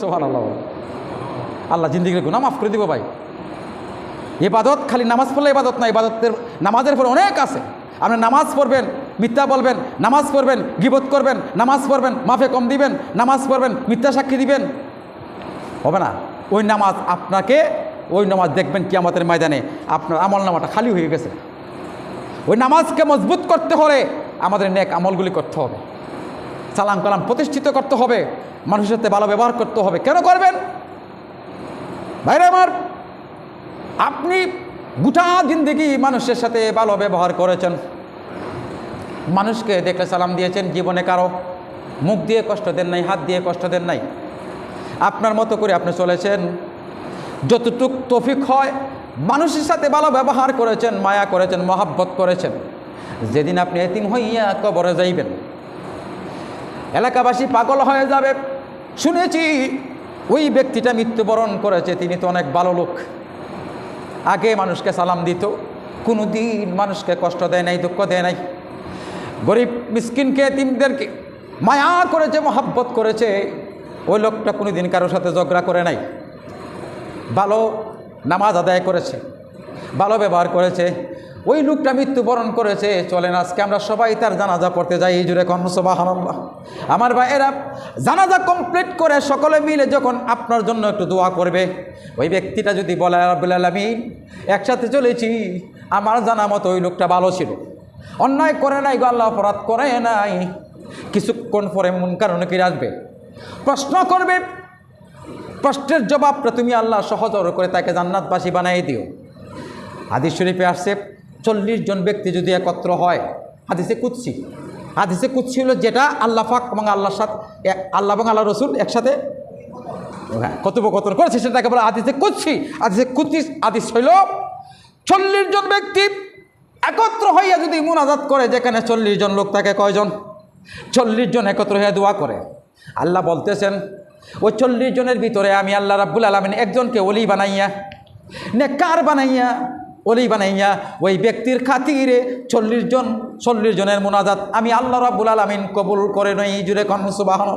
সোহান আল্লাহ আল্লাহ জিন্দিগির গুণা মাফ করে দিব ভাই। এবাদত খালি নামাজ পড়লে ইবাদত না, ইবাদতের নামাজের পর অনেক আছে। আপনি নামাজ পড়বেন, মিথ্যা বলবেন, নামাজ পড়বেন, গিবত করবেন, নামাজ পড়বেন, মাফে কম দিবেন, নামাজ পড়বেন, মিথ্যা সাক্ষী দিবেন। হবে না। ওই নামাজ আপনাকে, ওই নামাজ দেখবেন কি আমাদের ময়দানে। আপনার আমল নামাটা খালি হয়ে গেছে। ওই নামাজকে মজবুত করতে হলে আমাদের নেক আমলগুলি করতে হবে। সালাম কালাম প্রতিষ্ঠিত করতে হবে, মানুষের সাথে ভালো ব্যবহার করতে হবে। কেন করবেন? ভাইরা আমার, আপনি গোটা জিন্দিগি মানুষের সাথে ভালো ব্যবহার করেছেন। মানুষকে দেখলে সালাম দিয়েছেন, জীবনে কারও মুখ দিয়ে কষ্ট দেন নাই, হাত দিয়ে কষ্ট দেন নাই। আপনার মতো করে আপনি চলেছেন। যতটুক তফিক হয়, মানুষের সাথে ভালো ব্যবহার করেছেন, মায়া করেছেন, মহাব্বত করেছেন। যেদিন আপনি এতিম হইয়া কবরে যাইবেন এলাকাবাসী পাগল হয়ে যাবে। শুনেছি, ওই ব্যক্তিটা মৃত্যুবরণ করেছে, তিনি তো অনেক ভালো লোক। আগে মানুষকে সালাম দিত কোনো দিন মানুষকে কষ্ট দেয় নাই, দুঃখ দেয় নাই। গরিব মিসকিনকে তিনদেরকে মায়া করেছে, মহাব্বত করেছে, ওই লোকটা কোনো দিন কারোর সাথে ঝগড়া করে নাই। ভালো নামাজ আদায় করেছে, ভালো ব্যবহার করেছে ওই লোকটা মৃত্যুবরণ করেছে, চলেন আজকে আমরা সবাই তার জানাজা পড়তে যাই, এই জুড়ে কর্মসবাহান্লাহ আমার ভাইয়েরা, জানাজা কমপ্লিট করে সকলে মিলে যখন আপনার জন্য একটু দোয়া করবে, ওই ব্যক্তিটা যদি বলে, রাব্বুল আলমিন, একসাথে চলেছি, আমার জানা মতো ওই লোকটা ভালো ছিল। অন্যায় করে নাই গো, আল্লাহ অপরাধ করে নাই। কিছুক্ষণ পরে মন কারণে কি আসবে। প্রশ্ন করবে, প্রশ্নের জবাবটা তুমি আল্লাহ সহজর করে তাকে জান্নাতবাসী বানাই দিও। হাদিস শরীফে আসছে চল্লিশ জন ব্যক্তি যদি একত্র হয়, হাদিসে কুৎসি হাদিসে কুৎসি হলো যেটা আল্লাহ ফাক এবং আল্লাহর সাথে আল্লাহ এবং আল্লাহ রসুল একসাথে হ্যাঁ কথোপকথন করেছে, সেটাকে বলে আদিসে কুৎসি আদিসে কুৎসি আদিস হইল চল্লিশ জন ব্যক্তি একত্র হইয়া যদি মুনাজাত করে, যেখানে চল্লিশ জন লোক থাকে কয়জন? চল্লিশ জন একত্র হইয়া দোয়া করে। আল্লাহ বলতেছেন, ওই চল্লিশ জনের ভিতরে আমি আল্লাহ রাব্বুল আলমিন একজনকে অলি বানাইয়া নেকার বানাইয়া অলি বানাইয়া ওই ব্যক্তির খাতিরে চল্লিশ জন, চল্লিশ জনের মোনাজাত আমি আল্লাহ রাব্বুল আলমিন কবুল করে নই জুড়ে কনসুবাহন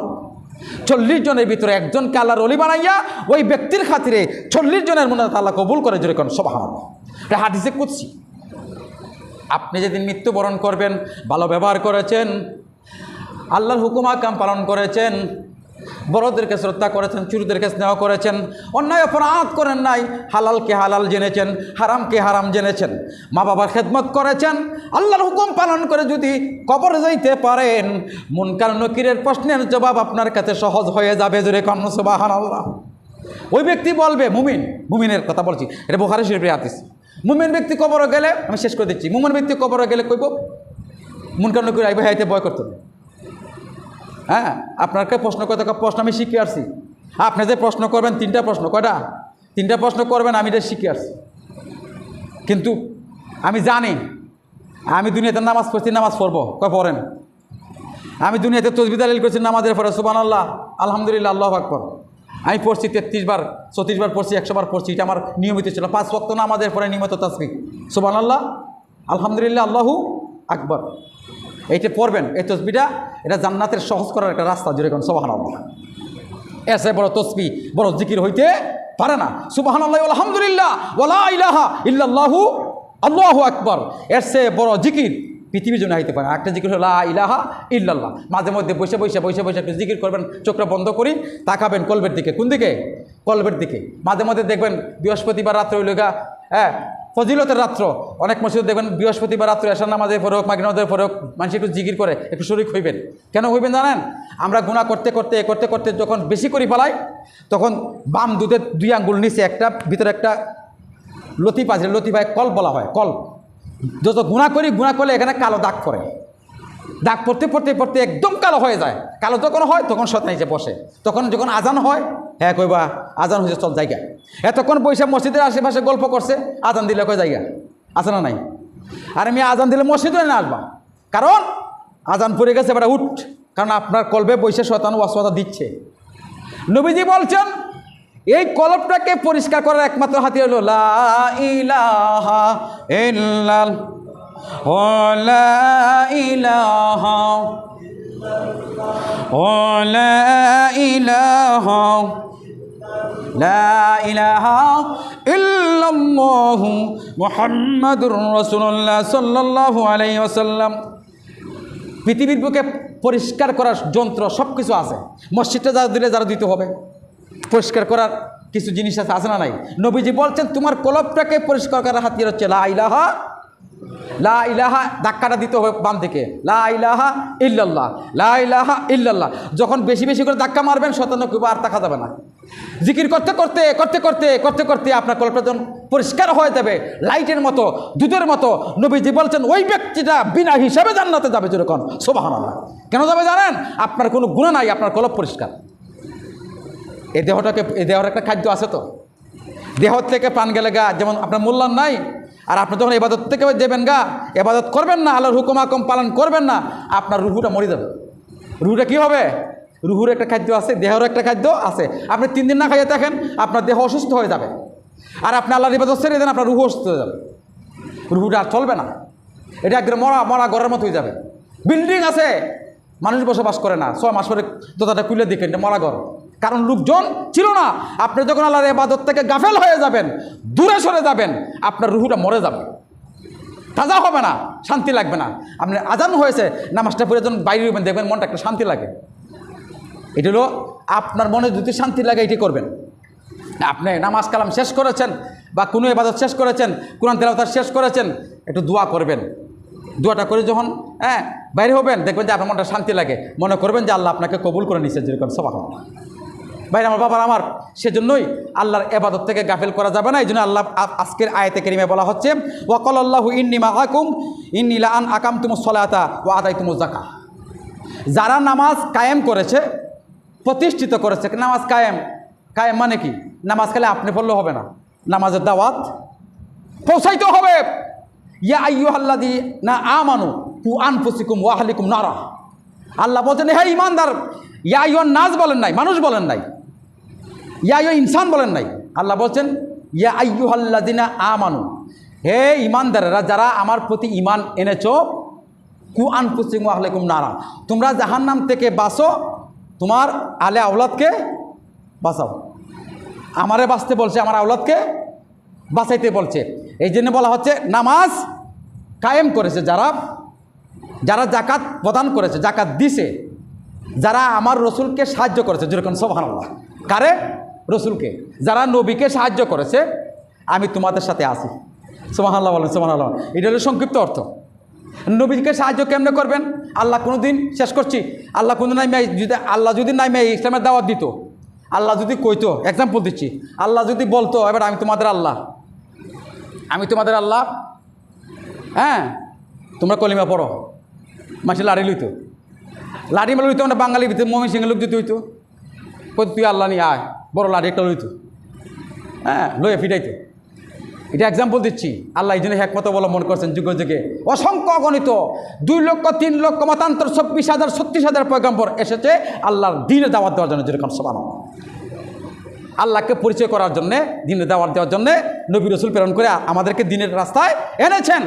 চল্লিশ জনের ভিতরে একজনকে আল্লাহর অলি বানাইয়া ওই ব্যক্তির খাতিরে চল্লিশ জনের মোনাজাত আল্লাহ কবুল করে, জুড়ে কন সোবাহন এটা হাদিসে কুৎসি আপনি যেদিন মৃত্যুবরণ করবেন, ভালো ব্যবহার করেছেন, আল্লাহর হুকুম আকাম পালন করেছেন বড়দেরকে শ্রদ্ধা করেছেন চুরুদেরকে স্নেহ করেছেন, অন্যায় অপরাধ করেন নাই, হালালকে হালাল জেনেছেন, হারামকে হারাম জেনেছেন মা বাবার খেদমত করেছেন, আল্লাহর হুকুম পালন করে যদি কবর যাইতে পারেন, মুনকার নকিরের প্রশ্নের জবাব আপনার কাছে সহজ হয়ে যাবে জোরে কন্ন সুবাহান আল্লাহ ওই ব্যক্তি বলবে, মুমিন, মুমিনের কথা বলছি, এটা বোখারি শরীফের হাতিস মুমিন ব্যক্তি কবরে গেলে, আমি শেষ করে দিচ্ছি, মুমিন ব্যক্তি কবরে গেলে কইব, মুনকার নকির আইবে হাইতে বয় করতে হবে। হ্যাঁ আপনাকে প্রশ্ন করতে প্রশ্ন আমি শিখে আসছি। আপনি যে প্রশ্ন করবেন, তিনটা প্রশ্ন, কয়টা? তিনটা প্রশ্ন করবেন, আমি এটা শিখে আসছি। কিন্তু আমি জানি, আমি দুনিয়াতে নামাজ পড়ছি, নামাজ পড়ব, কয় পড়েন? আমি দুনিয়াতে তসবিদ আলিল করছি, নামাজের পরে সুবান আল্লাহ আলহামদুলিল্লাহ, আল্লাহ আকবর। আমি পড়ছি তেত্রিশ বার, চৌত্রিশ বার পড়ছি, একশো বার পড়ছি, এটা আমার নিয়মিত ছিল। পাঁচ ওয়াক্ত নামাজের পরে নিয়মিত তসবি। সুবান আল্লাহ আলহামদুলিল্লাহ, আল্লাহু আকবর। এইটা পড়বেন, এই তসবিটা, এটা জান্নাতের সহজ করার একটা রাস্তা জুড়ে কোন সোবাহান এসে বড় তসবি, বড় জিকির হইতে পারে না। সুবাহান আল্লাহ আলহামদুলিল্লাহ ওলা ইলাহা ইল্লাল্লাহু, আল্লাহু আকবর। এর সে বড় জিকির পৃথিবীর জন্য হইতে পারে একটা জিকির হলো ইলাহা ইল্লাল্লাহ। মাঝে মধ্যে বসে বসে বসে বসে একটু জিকির করবেন, চোখটা বন্ধ করি, তাকাবেন কলবের দিকে। কোন দিকে? কলবের দিকে। মাঝে মধ্যে দেখবেন বৃহস্পতিবার রাত্রে হইল গা হ্যাঁ ফজিলতের রাত্র। অনেক মসজিদ দেখবেন বৃহস্পতিবার রাত্রে এসার নামাজের পরে হোক মাগিনাদের পরে হোক, মানুষ একটু জিগির করে, একটু শরিক হইবেন। কেন হইবেন জানেন? আমরা গুণা করতে করতে করতে করতে যখন বেশি করি ফেলাই তখন বাম দুধের দুই আঙ্গুল, নিচে একটা, ভিতরে একটা লতিফা আছে, লতিফায় কল বলা হয়, কল। যত গুণা করি গুণা করলে এখানে কালো দাগ পড়ে। দাগ পড়তে পড়তে পড়তে একদম কালো হয়ে যায়। কালো যখন হয়, তখন শতান এসে বসে। তখন যখন আজান হয় হ্যাঁ কইবা, আজান হয়েছে চল জায়গা। এতক্ষণ বৈশাখ মসজিদের আশেপাশে গল্প করছে, আজান দিলে কয় জায়গা? আছে না নাই? আর আমি আজান দিলে মসজিদে না আসবা? কারণ আজান পড়ে গেছে, এবার উঠ। কারণ আপনার কলবে বৈশে শতান ওয়াসওয়াদা দিচ্ছে। নবীজি বলছেন, এই কলবটাকে পরিষ্কার করার একমাত্র হাতিয়ার হলো, লা ইলাহা ইল্লাল ও লা ইলাহা لا إله لا إله إلا الله محمد رسول الله صلى الله عليه وسلم পৃথিবীর বুকে পরিষ্কার করার যন্ত্র সব কিছু আছে মসজিদটা যারা দিলে যারা দিতে হবে পরিষ্কার করার কিছু জিনিস আছে আছে না নাই নবীজি বলছেন তোমার কলবটাকে পরিষ্কার করার হাতিয়ার হচ্ছে লা ইলাহা লা ইলাহা ধাক্কাটা দিতে হবে বাম থেকে লা ইলাহা ইল্লাল্লাহ, লা ইলাহা ইল্লাল্লাহ। যখন বেশি বেশি করে ধাক্কা মারবেন শতানব্বই আর দেখা যাবে না। জিকির করতে করতে করতে করতে করতে করতে আপনার কল্পটা যখন পরিষ্কার হয়ে যাবে, লাইটের মতো, দুধের মতো, নবীজি বলছেন, ওই ব্যক্তিটা বিনা হিসাবে জান্নাতে যাবে যেরকম। সোবাহান কেন যাবে জানেন? আপনার কোনো গুণা নাই, আপনার কলপ পরিষ্কার। এই দেহটাকে এই দেহর একটা খাদ্য আছে তো? দেহ থেকে প্রাণ গেলে গা, যেমন আপনার মূল্যায়ন নাই আর আপনি যখন এবাদত থেকে দেবেন গা এবাদত করবেন না, আল্লাহর হুকুম পালন করবেন না, আপনার রুহুটা মরে যাবে। রুহুটা কী হবে? রুহুর একটা খাদ্য আছে, দেহেরও একটা খাদ্য আছে। আপনি তিন দিন না খাইয়ে দেখেন আপনার দেহ অসুস্থ হয়ে যাবে। আর আপনি আল্লাহর ইবাদত ছেড়ে দেন, আপনার রুহু অসুস্থ হয়ে যাবে। রুহুটা আর চলবে না। এটা একদম মরা মরা ঘরের মতো হয়ে যাবে। বিল্ডিং আছে, মানুষ বসবাস করে না। ছয় মাস পরে দোতাটা খুলে দেখেন, এটা মরা ঘর। কারণ লোকজন ছিল না। আপনি যখন আল্লাহর এবাদত থেকে গাফেল হয়ে যাবেন, দূরে সরে যাবেন, আপনার রুহুটা মরে যাবে। তাজা হবে না, শান্তি লাগবে না। আপনি আজান হয়েছে, নামাজটা পড়ে যখন বাইরে হবেন দেখবেন মনটা একটা শান্তি লাগে। এটা হলো আপনার মনে যদি শান্তি লাগে, এটি করবেন। আপনি নামাজ কালাম শেষ করেছেন বা কোনো এবাদত শেষ করেছেন, কোরআন তেলাওয়াত শেষ করেছেন, একটু দোয়া করবেন। দোয়াটা করে যখন হ্যাঁ বাইরে হবেন, দেখবেন যে আপনার মনটা শান্তি লাগে। মনে করবেন যে আল্লাহ আপনাকে কবুল করে নিচ্ছে যেরকম সবাই বাইরে আমার বাবার আমার। সেজন্যই আল্লাহর এবাদত থেকে গাফেল করা যাবে না। এই জন্য আল্লাহ আজকের আয়তে কেরিমে বলা হচ্ছে ওয়াকল আল্লাহ ইন্নিমা আকুম ইন্নিলা আন আকাম তুমু সলাতা ও আদায় তুমু জাকা যারা নামাজ কায়েম করেছে, প্রতিষ্ঠিত করেছে, নামাজ কায়েম কায়েম মানে কি? নামাজ খালে আপনি পড়লে হবে না। নামাজের দাওয়াত পৌঁছাইতে হবে। ইয়া আল্লাদি না আমানু, কু আনফুসিকুম ওয়াহালিকুম নারা। আল্লাহ বলছেন হ্যাঁ ইমানদার ইয়া আইয়ুন নাজ বলেন নাই, মানুষ বলেন নাই ইয়া আইয়ু ইনসান বলেন নাই। আল্লাহ বলছেন, ইয়া আইয়ু আল্লাদিনা আমানু। হে ইমানদারেরা যারা আমার প্রতি ইমান এনেছো, কু আনফুসিকুম ওয়াহালিকুম নারা। তোমরা জাহান্নাম থেকে বাঁচো, তোমার আলে আওলাদকে বাঁচাও। আমারে বাঁচতে বলছে, আমার আওলাদকে বাঁচাইতে বলছে। এই জন্য বলা হচ্ছে, নামাজ কায়েম করেছে যারা যারা জাকাত প্রদান করেছে জাকাত দিছে, যারা আমার রসুলকে সাহায্য করেছে, যেরকম সোহান আল্লাহ কারে? রসুলকে, যারা নবীকে সাহায্য করেছে, আমি তোমাদের সাথে আছি। সোহান আল্লাহ বলেন সোহান আল্লাহ এটা হলো সংক্ষিপ্ত অর্থ। নবীকে সাহায্য কেমনে করবেন? আল্লাহ কোনো দিন শেষ করছি, আল্লাহ কোনো নাই যদি আল্লাহ যদি নাই মেয়ে ইসলামের দাওয়াত দিত, আল্লাহ যদি কইতো এক্সাম্পল দিচ্ছি, আল্লাহ যদি বলতো, এবার আমি তোমাদের আল্লাহ। আমি তোমাদের আল্লাহ। হ্যাঁ? তোমরা কলিমা পড়ো। মাসে লাড়ি লইতো। লাড়ি মেলে লইতো, আমরা বাঙালি ভিতরে মমি সিংহে লোক দিতে হইতো তুই আল্লাহ নিয়ে আয়। বড় লাড়ি একটা লইতো। হ্যাঁ লইয়া ফিটাইতো এটা এক্সাম্পল দিচ্ছি। আল্লাহ এই জন্য একমত অবলম্বন করছেন যুগে যুগে। অসংখ্য অগণিত দুই লক্ষ, তিন লক্ষ, মতান্তর, চব্বিশ হাজার, ছত্রিশ হাজার পয়গম্বর এসেছে আল্লাহর দিনে দাওয়াত দেওয়ার জন্য যেরকম সমান আল্লাহকে পরিচয় করার জন্যে, দিনে দাওয়াত দেওয়ার জন্যে নবী রসুল প্রেরণ করে আমাদেরকে দিনের রাস্তায় এনেছেন।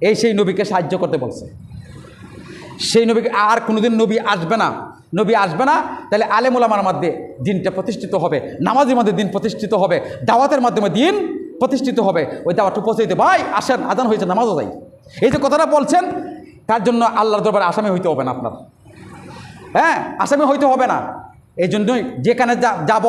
এই সেই নবীকে সাহায্য করতে বলছে। সেই নবীকে আর কোনোদিন নবী আসবে না। নবী আসবে না, তাহলে আলেমুলামার মধ্যে দিনটা প্রতিষ্ঠিত হবে, নামাজের মধ্যে দিন প্রতিষ্ঠিত হবে, দাওয়াতের মাধ্যমে দিন প্রতিষ্ঠিত হবে। ওই দাওয়াতটা পৌঁছে ভাই আসেন আদান হয়েছে, নামাজও যাই। এই যে কথাটা বলছেন, তার জন্য আল্লাহর দরবারে আসামি হইতে হবে না আপনার। হ্যাঁ আসামি হইতে হবে না। এই জন্যই যেখানে যাব,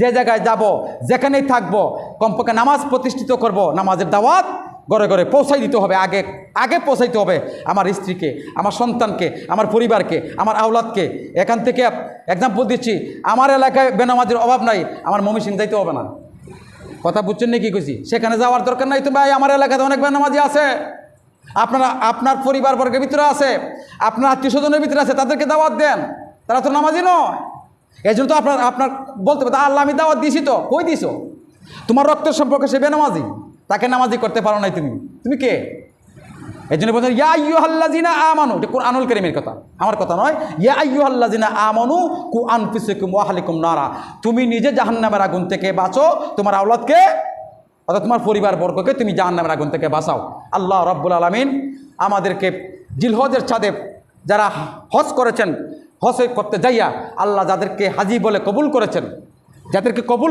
যে জায়গায় যাব, যেখানেই থাকব, কমপক্ষে নামাজ প্রতিষ্ঠিত করব, নামাজের দাওয়াত ঘরে ঘরে পৌঁছাই দিতে হবে, আগে আগে পৌঁছাইতে হবে আমার স্ত্রীকে, আমার সন্তানকে, আমার পরিবারকে, আমার আওলাদকে। এখান থেকে এক্সাম্পল দিচ্ছি, আমার এলাকায় বেনামাজের অভাব নাই, আমার মমি সিং যাইতে হবে না। কথা বুঝছেন নাকি কইছি? সেখানে যাওয়ার দরকার নাই তো ভাই, আমার এলাকাতে অনেক বেনামাজি আছে। আপনারা, আপনার পরিবার বর্গের ভিতরে আছে, আপনার আত্মীয় স্বজনের ভিতরে আছে, তাদেরকে দাওয়াত দেন। তারা তো নামাজি নয়। এই জন্য তো আপনার আপনার বলতে পারে আল্লাহ আমি দাওয়াত দিছি তো, কই দিছো? তোমার রক্তের সম্পর্কে সে বেনামাজি। তাকে নামাজি করতে পারো নাই তুমি। তুমি কে? এই জন্য বলছেন ইয়া ইউ হাল্লাজিনা আমানু। এটা কোন আনুল করিমের কথা। আমার কথা নয়, ইয়া ইউ হাল্লাজিনা আমানু কু আনফিসিকুম ওয়াহালিকুম নারা। তুমি নিজে জাহান্নামের আগুন থেকে বাঁচো, তোমার আওলাদকে, অর্থাৎ তোমার পরিবার বর্গকে তুমি জাহান্নামের আগুন থেকে বাঁচাও। আল্লাহ রব্বুল আলমিন আমাদেরকে জিলহজের ছাদে যারা হজ করেছেন, হজ করতে যাইয়া আল্লাহ যাদেরকে হাজি বলে কবুল করেছেন, যাদেরকে কবুল